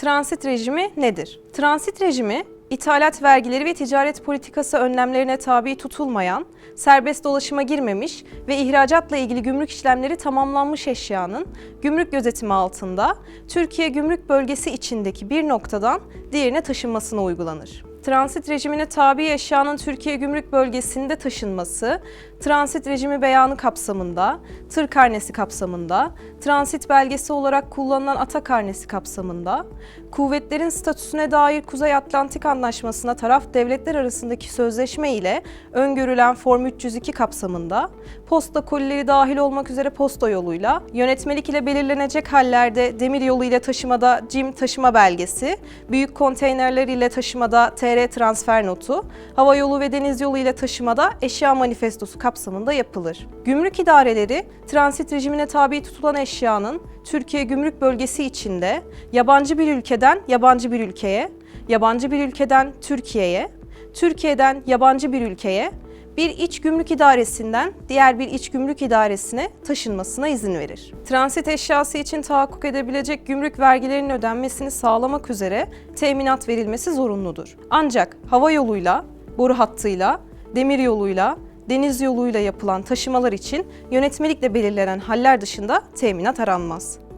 Transit rejimi nedir? Transit rejimi, ithalat vergileri ve ticaret politikası önlemlerine tabi tutulmayan, serbest dolaşıma girmemiş ve ihracatla ilgili gümrük işlemleri tamamlanmış eşyanın gümrük gözetimi altında Türkiye gümrük bölgesi içindeki bir noktadan diğerine taşınmasına uygulanır. Transit rejimine tabi eşyanın Türkiye gümrük bölgesinde taşınması, transit rejimi beyanı kapsamında, tır karnesi kapsamında, transit belgesi olarak kullanılan ata karnesi kapsamında, kuvvetlerin statüsüne dair Kuzey Atlantik Anlaşması'na taraf devletler arasındaki sözleşme ile öngörülen Form 302 kapsamında, posta kolileri dahil olmak üzere posta yoluyla, yönetmelik ile belirlenecek hallerde demir yolu ile taşımada CİM taşıma belgesi, büyük konteynerler ile taşımada TR transfer notu, hava yolu ve deniz yolu ile taşımada eşya manifestosu kapsamında yapılır. Gümrük idareleri transit rejimine tabi tutulan eşyanın Türkiye gümrük bölgesi içinde yabancı bir ülkeden yabancı bir ülkeye, yabancı bir ülkeden Türkiye'ye, Türkiye'den yabancı bir ülkeye, bir iç gümrük idaresinden diğer bir iç gümrük idaresine taşınmasına izin verir. Transit eşyası için tahakkuk edebilecek gümrük vergilerinin ödenmesini sağlamak üzere teminat verilmesi zorunludur. Ancak hava yoluyla, boru hattıyla, demir yoluyla, deniz yoluyla yapılan taşımalar için yönetmelikle belirlenen haller dışında teminat aranmaz.